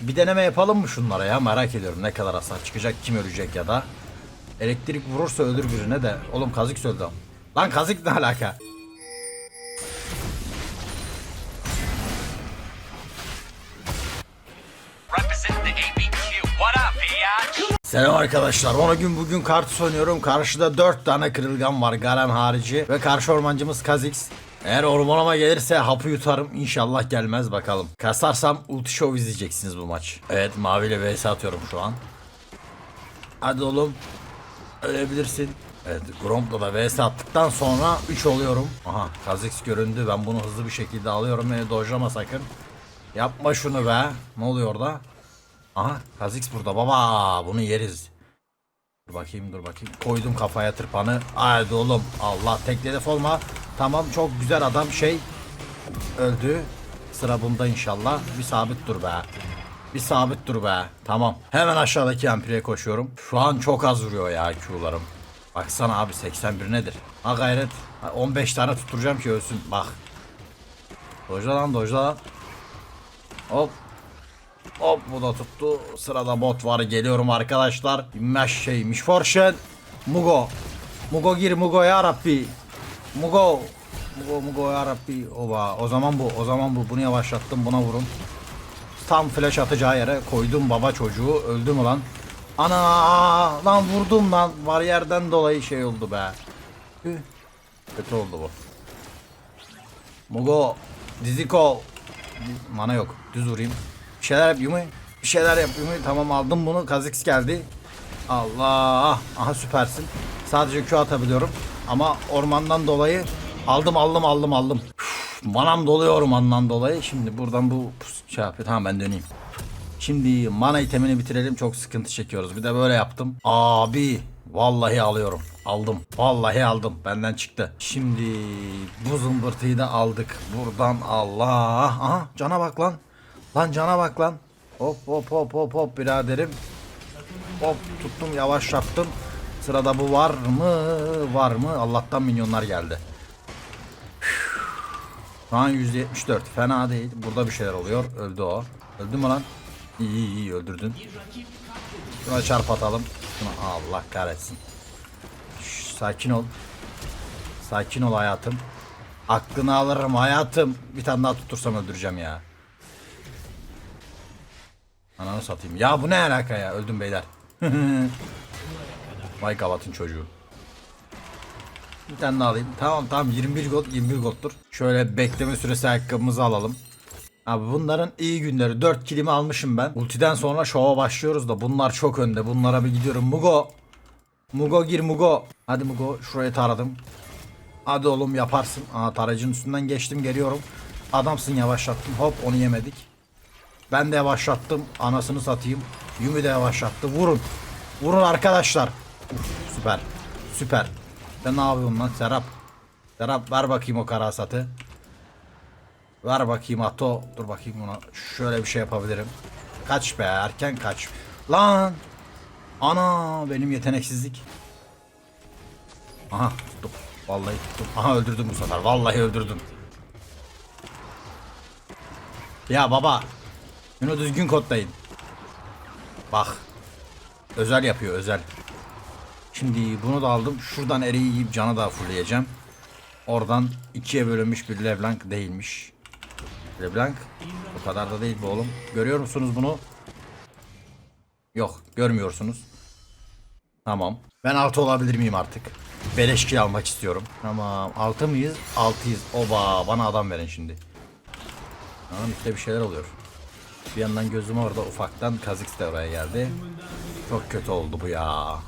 Bir deneme yapalım mı şunlara ya? Merak ediyorum ne kadar hasar çıkacak, kim ölecek ya da. Elektrik vurursa ölür birine de. Oğlum kazık söyledi. Lan kazık ne alaka? Selam arkadaşlar. Ona gün bugün kart oynuyorum. Karşıda 4 tane kırılgan var Garen harici. Ve karşı ormancımız Kha'Zix. Eğer ormanıma gelirse hapı yutarım. İnşallah gelmez bakalım. Kasarsam ulti show izleyeceksiniz bu maç. Evet maviyle vs atıyorum şu an. Hadi oğlum. Ölebilirsin. Evet Gromp'la da vs attıktan sonra 3 oluyorum. Aha Kha'Zix göründü. Ben bunu hızlı bir şekilde alıyorum. Beni dojlama sakın. Yapma şunu be. Ne oluyor orada? Aha Kha'Zix burada baba bunu yeriz. Dur bakayım dur bakayım. Koydum kafaya tırpanı. Haydi oğlum. Allah tek hedef olma. Tamam çok güzel adam şey öldü. Sıra bunda inşallah. Bir sabit dur be. Bir sabit dur be. Tamam. Hemen aşağıdaki ampire koşuyorum. Şu an çok az vuruyor ya Q'larım. Baksana abi 81 nedir? Ha gayret. Ha, 15 tane tutturacağım ki ölsün. Bak. Dojla lan dojla lan. Hop. Hop bu da tuttu. Sırada bot var. Geliyorum arkadaşlar. Meş şeymiş. Forşen. Mugo. Mugo gir Mugo ya Rabbi. Mugo. Mugo Mugo ya Rabbi. Oba. O zaman bu. O zaman bu. Bunu yavaşlattım. Buna vurun. Tam flash atacağı yere koydum baba çocuğu. Öldü mü lan? Ana lan vurdum lan. Var yerden dolayı şey oldu be. Kötü oldu bu. Mugo. Diziko. Mana yok. Düz vurayım. Bir şeyler yap Yumi. Bir şeyler yap Yumi. Tamam aldım bunu. Kazix geldi. Allah. Aha süpersin. Sadece Q atabiliyorum. Ama ormandan dolayı aldım aldım aldım aldım. Üf, manam doluyor ormandan dolayı. Şimdi buradan bu şey yapıyor. Tamam ben döneyim. Şimdi mana itemini bitirelim. Çok sıkıntı çekiyoruz. Bir de böyle yaptım. Abi vallahi alıyorum. Aldım. Vallahi aldım. Benden çıktı. Şimdi bu zımbırtıyı da aldık. Buradan Allah. Aha cana bak lan. Lan cana bak lan. Hop hop hop hop hop biraderim. Hop tuttum yavaş yaptım. Sırada bu var mı? Var mı? Allah'tan minyonlar geldi. Şu an 174. Fena değil. Burada bir şeyler oluyor. Öldü o. Öldü mü lan? İyi iyi, iyi öldürdün. Şuna çarp atalım. Şuna Allah kahretsin. Şş, sakin ol. Sakin ol hayatım. Aklını alırım hayatım. Bir tane daha tutursam öldüreceğim ya. Ananı satayım. Ya bu ne alaka ya? Öldüm beyler. Vay gavatın çocuğu. Bir tane daha alayım. Tamam tamam 21 gold 21 gold'tur. Şöyle bekleme süresi ayakkabımızı alalım. Abi bunların iyi günleri. 4 kilimi almışım ben. Ultiden sonra şova başlıyoruz da bunlar çok önde. Bunlara bir gidiyorum. Mugo. Mugo gir Mugo. Hadi Mugo şurayı taradım. Hadi oğlum yaparsın. Aa tarayıcının üstünden geçtim geliyorum. Adamsın yavaşlattım. Hop onu yemedik. Ben de yavaşlattım. Anasını satayım. Yumi de yavaşlattı. Vurun. Vurun arkadaşlar. Süper. Süper. Sen ne yapıyorsun lan Serap? Serap ver bakayım o karasatı. Ver bakayım Ato. Dur bakayım buna. Şöyle bir şey yapabilirim. Kaç be erken kaç. Lan. Ana benim yeteneksizlik. Aha tuttum. Vallahi tuttum. Aha öldürdüm bu sefer. Vallahi öldürdüm. Ya baba. Bunu düzgün kodlayın. Bak. Özel yapıyor özel. Şimdi bunu da aldım. Şuradan eriyi yiyip canı da fullleyeceğim. Oradan ikiye bölünmüş bir Leblanc değilmiş. Leblanc. O kadar da değil bu oğlum. Görüyor musunuz bunu? Yok görmüyorsunuz. Tamam. Ben altı olabilir miyim artık? Beleş kill almak istiyorum. Tamam. Altı mıyız? Altıyız. Oba bana adam verin şimdi. Tamam işte bir şeyler oluyor. Bir yandan gözüm orada ufaktan Kazix de oraya geldi. Çok kötü oldu bu ya.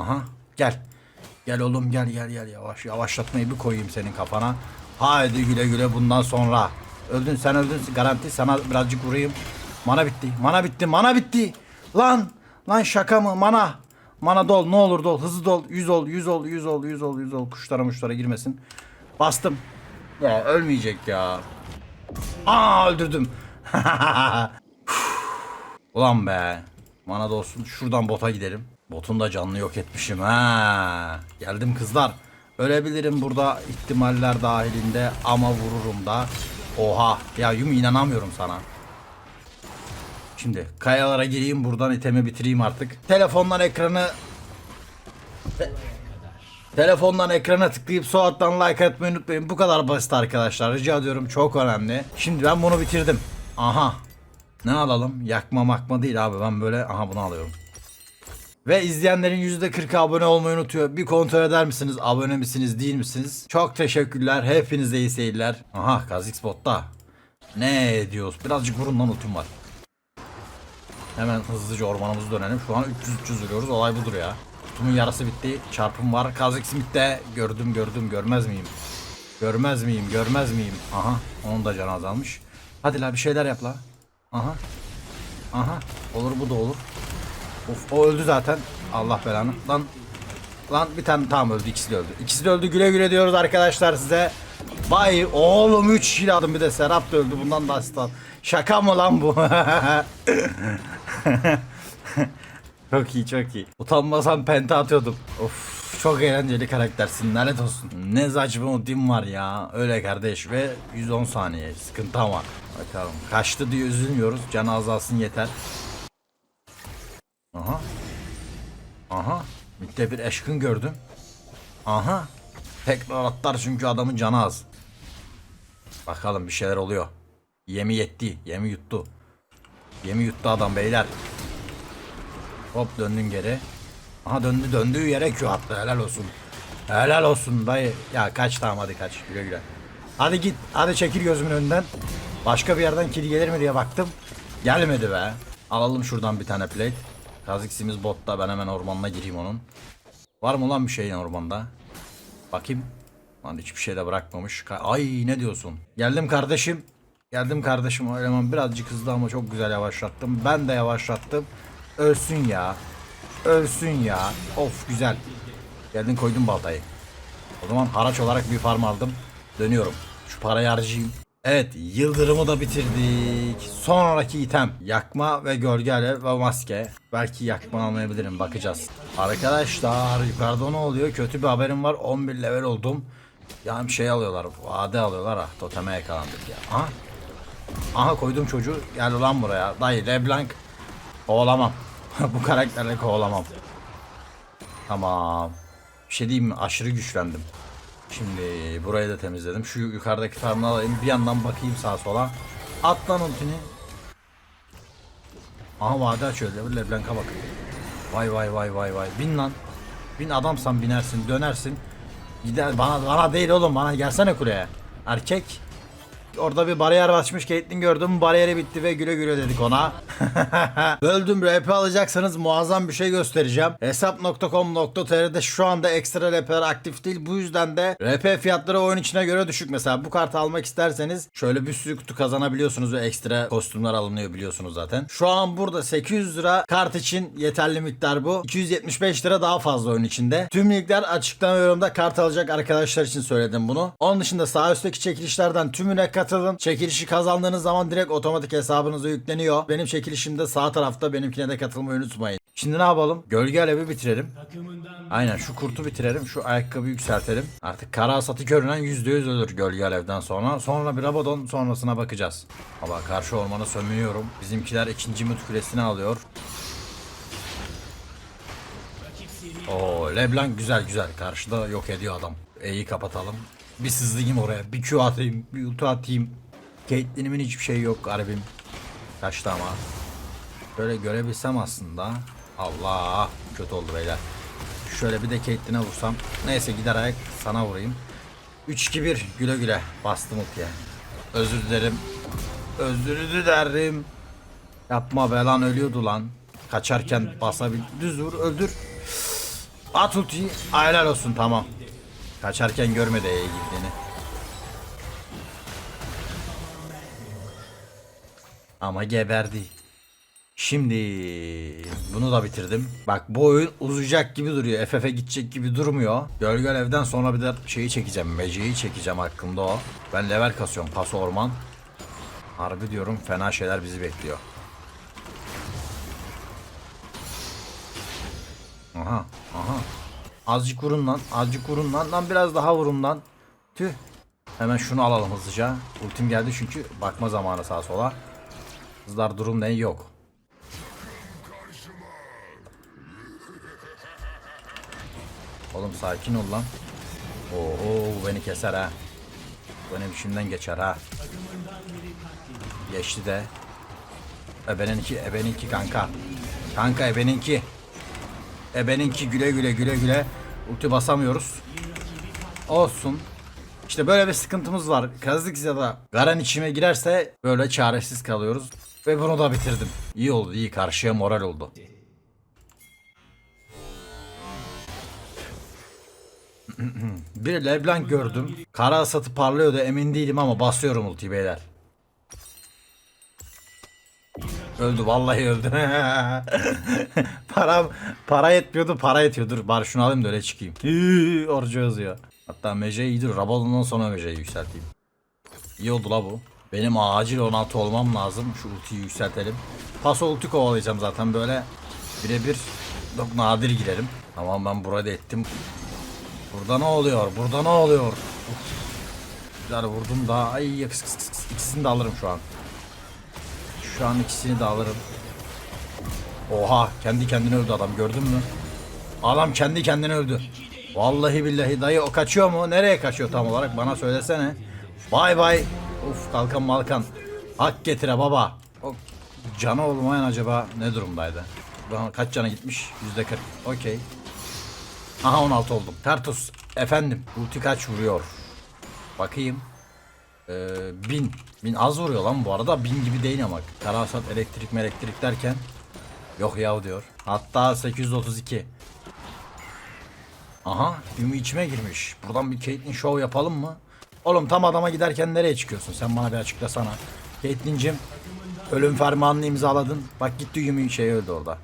Aha gel. Gel oğlum gel gel gel yavaş yavaşlatmayı bir koyayım senin kafana. Haydi güle güle bundan sonra. Öldün sen öldün garanti sana birazcık vurayım. Mana bitti mana bitti mana bitti. Lan lan şaka mı mana. Mana dol ne olur dol hızlı dol 100 ol 100 ol 100 ol 100 ol 100 ol kuşlara muşlara girmesin. Bastım. Ya ölmeyecek ya. Aa öldürdüm. Ulan be. Mana da olsun. Şuradan bota gidelim. Botun da canını yok etmişim ha. Geldim kızlar. Ölebilirim burada ihtimaller dahilinde ama vururum da. Oha. Ya Yumi inanamıyorum sana. Şimdi kayalara gireyim buradan itemi bitireyim artık. Telefondan ekranı Te- Telefondan ekrana tıklayıp soğuttan like atmayı unutmayın. Bu kadar basit arkadaşlar. Rica ediyorum çok önemli. Şimdi ben bunu bitirdim. Aha. Ne alalım? Yakma makma değil abi. Ben böyle aha bunu alıyorum. Ve izleyenlerin %40'ı abone olmayı unutuyor. Bir kontrol eder misiniz? Abone misiniz değil misiniz? Çok teşekkürler. Hepinize iyi seyirler. Aha Kazix botta. Ne diyoruz? Birazcık vurun lan ultim var. Hemen hızlıca ormanımızı dönelim. Şu an 300-300 vuruyoruz. Olay budur ya. Kutumun yarısı bitti. Çarpım var. Kazix Smith'te gördüm gördüm. Görmez miyim? Görmez miyim? Görmez miyim? Aha. Onun da canı azalmış. Hadi la bir şeyler yap la. Aha. Aha. Olur bu da olur. Of o öldü zaten. Allah belanı. Lan Lan bir tane tamam öldü ikisi de öldü. İkisi de öldü güle güle diyoruz arkadaşlar size. Vay oğlum 3 kill aldım bir de Serap da öldü bundan da asistan. Şaka mı lan bu? çok iyi çok iyi. Utanmasam penta atıyordum. Of çok eğlenceli karaktersin lanet olsun. Ne saçma ultim var ya. Öyle kardeş ve 110 saniye sıkıntı ama. Bakalım kaçtı diye üzülmüyoruz. Canı azalsın yeter. Aha. Mitte bir eşkın gördüm. Aha. Tekrar atlar çünkü adamın canı az. Bakalım bir şeyler oluyor. Yemi yetti. Yemi yuttu. Yemi yuttu adam beyler. Hop döndün geri. Aha döndü döndüğü yere Q attı. Helal olsun. Helal olsun dayı. Ya kaç tamam hadi kaç. Güle güle. Hadi git. Hadi çekil gözümün önünden. Başka bir yerden kill gelir mi diye baktım. Gelmedi be. Alalım şuradan bir tane plate. Kazix'imiz botta. Ben hemen ormanına gireyim onun. Var mı lan bir şey ormanda? Bakayım. Lan hiçbir şey de bırakmamış. Ay ne diyorsun? Geldim kardeşim. Geldim kardeşim. O eleman birazcık hızlı ama çok güzel yavaşlattım. Ben de yavaşlattım. Ölsün ya. Ölsün ya. Of güzel. Geldin koydun baltayı. O zaman haraç olarak bir farm aldım. Dönüyorum. Şu parayı harcayayım. Evet yıldırımı da bitirdik. Sonraki item yakma ve gölge alev ve maske. Belki yakma almayabilirim bakacağız. Arkadaşlar yukarıda ne oluyor? Kötü bir haberim var. 11 level oldum. Yani şey alıyorlar. Vade alıyorlar. Ah toteme yakalandık ya. Aha. Aha koydum çocuğu. Gel ulan buraya. Dayı Leblanc. Kovalamam. Bu karakterle kovalamam. Tamam. Bir şey diyeyim mi? Aşırı güçlendim. Şimdi burayı da temizledim. Şu yukarıdaki farmını alayım. Bir yandan bakayım sağa sola. At lan ultini. Aha vade açıyor. Leblanc'a bak. Vay vay vay vay vay. Bin lan. Bin adamsan binersin dönersin. Gider bana bana değil oğlum bana gelsene kuleye. Erkek. Orada bir bariyer açmış Caitlyn gördüm. Bariyeri bitti ve güle güle dedik ona. Böldüm RP alacaksanız muazzam bir şey göstereceğim. Hesap.com.tr'de şu anda ekstra RP'ler aktif değil. Bu yüzden de RP fiyatları oyun içine göre düşük. Mesela bu kartı almak isterseniz şöyle bir sürü kutu kazanabiliyorsunuz ve ekstra kostümler alınıyor biliyorsunuz zaten. Şu an burada 800 lira kart için yeterli miktar bu. 275 lira daha fazla oyun içinde. Tüm linkler açıklama yorumda kart alacak arkadaşlar için söyledim bunu. Onun dışında sağ üstteki çekilişlerden tümüne katılın. Çekilişi kazandığınız zaman direkt otomatik hesabınıza yükleniyor. Benim çekilişimde sağ tarafta benimkine de katılmayı unutmayın. Şimdi ne yapalım? Gölge alevi bitirelim. Aynen şu kurtu bitirelim. Şu ayakkabıyı yükseltelim. Artık kara hasatı görünen %100 ölür gölge alevden sonra. Sonra bir Rabadon sonrasına bakacağız. Ama karşı ormanı sömürüyorum. Bizimkiler ikinci mut kulesini alıyor. Oo Leblanc güzel güzel. Karşıda yok ediyor adam. E'yi kapatalım. Bir sızlayayım oraya. Bir Q atayım. Bir ulti atayım. Caitlyn'imin hiçbir şey yok garibim. Kaçtı ama. Böyle görebilsem aslında. Allah kötü oldu beyler. Şöyle bir de Caitlyn'e vursam. Neyse gider ayak sana vurayım. 3-2-1 güle güle bastım ultiye. Özür dilerim. Özür dilerim. Yapma be lan ölüyordu lan. Kaçarken basabil. Düz vur öldür. At ultiyi. Helal olsun tamam. Kaçarken görmedi E'ye gittiğini. Ama geberdi. Şimdi bunu da bitirdim. Bak bu oyun uzayacak gibi duruyor. FF'e gidecek gibi durmuyor. Gölge evden sonra bir de şeyi çekeceğim. Mece'yi çekeceğim aklımda o. Ben level kasıyorum. Paso orman. Harbi diyorum fena şeyler bizi bekliyor. Aha aha. Azıcık vurun lan. Azıcık vurun lan. Lan biraz daha vurun lan. Tüh. Hemen şunu alalım hızlıca. Ultim geldi çünkü bakma zamanı sağa sola. Kızlar durum ne yok. Oğlum sakin ol lan. Oo bu beni keser ha. Bu benim işimden geçer ha. Geçti de. Ebeninki, ebeninki kanka. Kanka ebeninki. Ebeninki güle güle güle güle. Ulti basamıyoruz. Olsun. İşte böyle bir sıkıntımız var. Kazık ya da Garen içime girerse böyle çaresiz kalıyoruz. Ve bunu da bitirdim. İyi oldu iyi karşıya moral oldu. bir Leblanc gördüm. Kara satı parlıyordu emin değilim ama basıyorum ulti beyler. Öldü vallahi öldü. para para yetmiyordu para yetiyordur. Bari şunu alayım da öyle çıkayım. Orcu yazıyor. Hatta Mece iyidir. Rabadon'dan sonra Mece'yi yükselteyim. İyi oldu la bu. Benim acil 16 olmam lazım. Şu ultiyi yükseltelim. Paso ulti kovalayacağım zaten böyle. Birebir çok nadir girerim. Tamam ben burada ettim. Burada ne oluyor? Burada ne oluyor? Uf. Güzel vurdum da. Ay kıs kıs kıs. İkisini de alırım şu an. Şu an ikisini de alırım. Oha kendi kendine öldü adam gördün mü? Adam kendi kendine öldü. Vallahi billahi dayı o kaçıyor mu? Nereye kaçıyor tam olarak bana söylesene. Bay bay. Uf kalkan malkan. Hak getire baba. O canı olmayan acaba ne durumdaydı? Kaç canı gitmiş? Yüzde 40. Okey. Aha 16 oldum. Tartus efendim ulti kaç vuruyor? Bakayım. Ee, bin. Bin az vuruyor lan bu arada. Bin gibi değil ama. Karasat elektrik elektrik derken. Yok yav diyor. Hatta 832. Aha Yumi içime girmiş. Buradan bir Caitlyn show yapalım mı? Oğlum tam adama giderken nereye çıkıyorsun? Sen bana bir açıklasana. Caitlyn'cim ölüm fermanını imzaladın. Bak gitti Yumi şey öldü orada.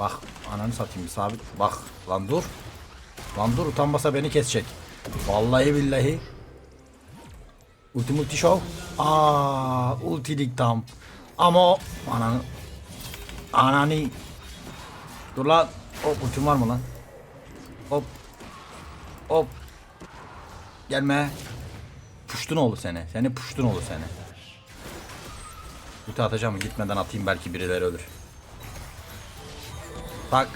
Bak ananı satayım bir sabit. Bak lan dur. Lan dur utanmasa beni kesecek. Vallahi billahi. Ulti multi show. Aa, ultilik tam. Ama ananı anani. Dur lan. Hop ultim var mı lan? Hop. Hop. Gelme. Puştun oldu seni. Seni puştun oldu seni. Ulti atacağım gitmeden atayım belki birileri ölür. Tak.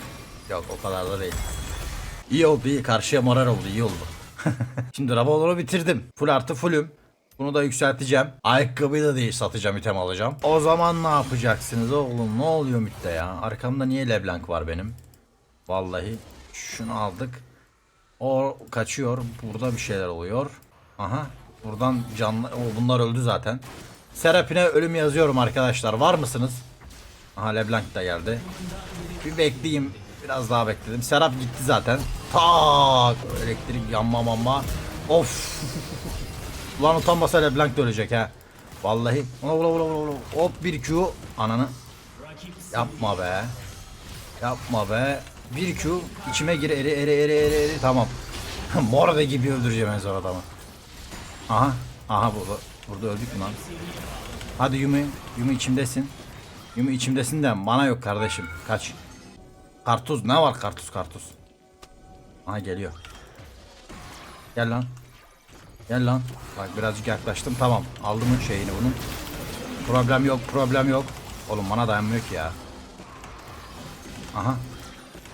Yok o kadar da değil. İyi oldu iyi. Karşıya moral oldu iyi oldu. Şimdi Rabolor'u bitirdim. Full artı fullüm. Bunu da yükselteceğim. Ayakkabıyı da değil satacağım item alacağım. O zaman ne yapacaksınız oğlum? Ne oluyor mitte ya? Arkamda niye Leblanc var benim? Vallahi şunu aldık. O kaçıyor. Burada bir şeyler oluyor. Aha. Buradan canlı... O, bunlar öldü zaten. Serapine ölüm yazıyorum arkadaşlar. Var mısınız? Aha Leblanc da geldi. Bir bekleyeyim. Biraz daha bekledim. Serap gitti zaten. Tak! Elektrik yanma mamma. Of! Ulan utanmasa Leblanc de ölecek ha. Vallahi. Ula ula ula ula. Hop bir Q. Ananı. Yapma be. Yapma be. Bir Q. içime gir eri eri eri eri eri. Tamam. Morve gibi öldüreceğim en son adamı. Aha. Aha burada. Burada öldük mü lan? Hadi Yumi. Yumi içimdesin. Yumi içimdesin de mana yok kardeşim. Kaç. Kartuz ne var kartuz kartuz. Aha geliyor. Gel lan. Gel lan. Bak birazcık yaklaştım tamam. Aldım şeyini bunun. Problem yok problem yok. Oğlum bana dayanmıyor ki ya. Aha.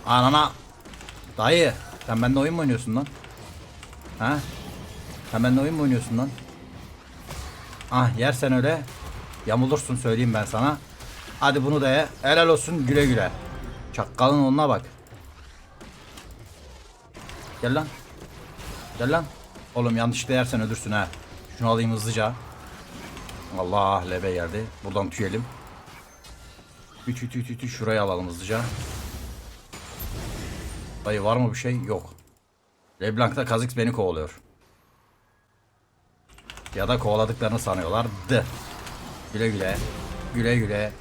Anana. Dayı. Sen bende oyun mu oynuyorsun lan? Ha? Sen bende oyun mu oynuyorsun lan? Ah yersen öyle. Yamulursun söyleyeyim ben sana. Hadi bunu da ye. Helal olsun güle güle. Çakkalın onuna bak. Gel lan. Gel lan. Oğlum yanlışlıkla yersen ölürsün ha. Şunu alayım hızlıca. Allah lebe geldi. Buradan tüyelim. Tü tü tü tü tü şurayı alalım hızlıca. Dayı var mı bir şey? Yok. Leblanc'ta Kha'Zix beni kovalıyor. Ya da kovaladıklarını sanıyorlardı. Güle güle. Güle güle.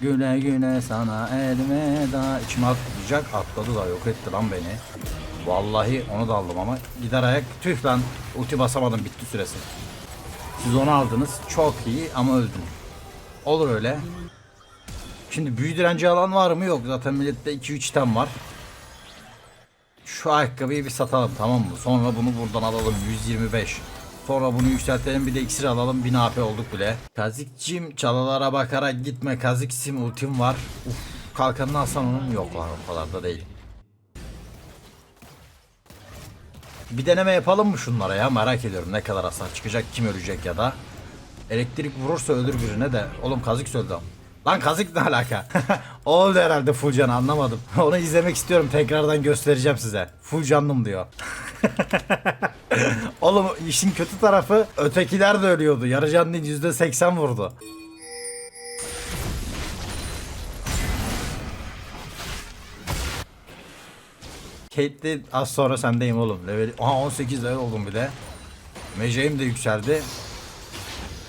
Güle güle sana elveda. İçime atlayacak atladı da yok etti lan beni. Vallahi onu da aldım ama gider ayak tüh lan ulti basamadım bitti süresi. Siz onu aldınız çok iyi ama öldün. Olur öyle. Şimdi büyü direnci alan var mı? Yok zaten millette 2-3 item var. Şu ayakkabıyı bir satalım tamam mı? Sonra bunu buradan alalım 125. Sonra bunu yükseltelim bir de iksir alalım 1000 AP olduk bile. Kazikçim çalılara bakarak gitme Kaziksim ultim var. Uf kalkanını alsan onun yok lan o kadar da değil. Bir deneme yapalım mı şunlara ya? Merak ediyorum ne kadar hasar çıkacak, kim ölecek ya da. Elektrik vurursa ölür birine de. Oğlum kazık öldü. Lan kazık ne alaka? o öldü herhalde full can anlamadım. Onu izlemek istiyorum tekrardan göstereceğim size. Full canlım diyor. Oğlum işin kötü tarafı ötekiler de ölüyordu. Yarı canlı %80 vurdu. Kate az sonra sendeyim oğlum. Level Aha 18 level oldum bir de. Meceğim de yükseldi.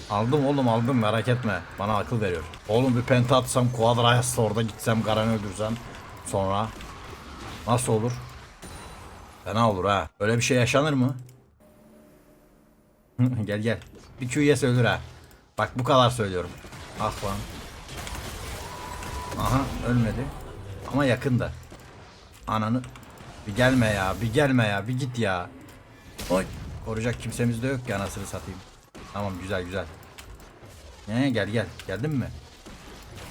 Aldım oğlum aldım merak etme. Bana akıl veriyor. Oğlum bir penta atsam Quadrayas'ta orada gitsem Garen'i öldürsem. Sonra. Nasıl olur? Fena olur ha. Öyle bir şey yaşanır mı? gel gel. Bir QS ölür ha. Bak bu kadar söylüyorum. Ah lan. Aha ölmedi. Ama yakında. Ananı. Bir gelme ya. Bir gelme ya. Bir git ya. Oy. Koruyacak kimsemiz de yok ki anasını satayım. Tamam güzel güzel. Ne gel gel. Geldin mi?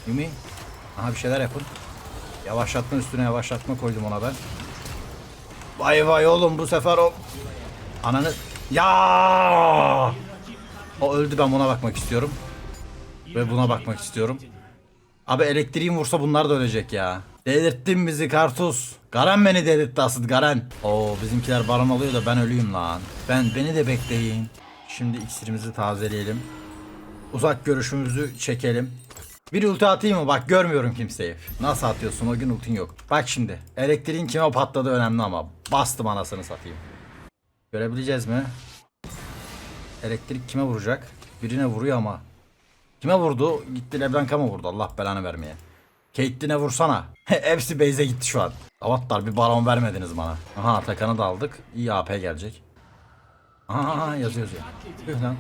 Yumi. Aha bir şeyler yapın. Yavaşlatma üstüne yavaşlatma koydum ona ben. Vay vay oğlum bu sefer o ananı ya o öldü ben buna bakmak istiyorum ve buna bakmak istiyorum. Abi elektriğim vursa bunlar da ölecek ya. Delirttin bizi Kartus. Garen beni delirtti asıl Garen. Oo bizimkiler baron alıyor da ben ölüyüm lan. Ben beni de bekleyin. Şimdi iksirimizi tazeleyelim. Uzak görüşümüzü çekelim. Bir ulti atayım mı? Bak görmüyorum kimseyi. Nasıl atıyorsun? O gün ultin yok. Bak şimdi. Elektriğin kime patladı önemli ama. Bastım anasını satayım. Görebileceğiz mi? Elektrik kime vuracak? Birine vuruyor ama. Kime vurdu? Gitti Leblanc'a mı vurdu? Allah belanı vermeye. Caitlyn'e vursana. Hepsi base'e gitti şu an. Avatlar bir baron vermediniz bana. Aha Atakan'ı da aldık. İyi AP gelecek. Aha, yazıyor yazıyor. Tüh lan.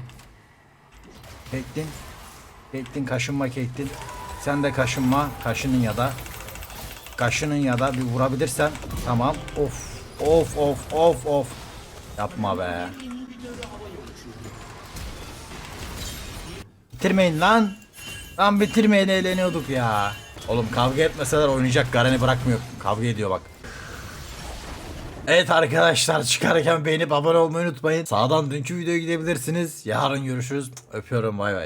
Caitlyn. Caitlyn kaşınma Caitlyn. Sen de kaşınma. Kaşının ya da. Kaşının ya da bir vurabilirsen. Tamam. Of. Of of of of. Yapma be. Bitirmeyin lan. Lan bitirmeyin eğleniyorduk ya. Oğlum kavga etmeseler oynayacak Garen'i bırakmıyor. Kavga ediyor bak. Evet arkadaşlar çıkarken beğenip abone olmayı unutmayın. Sağdan dünkü videoya gidebilirsiniz. Yarın görüşürüz. Öpüyorum bay bay.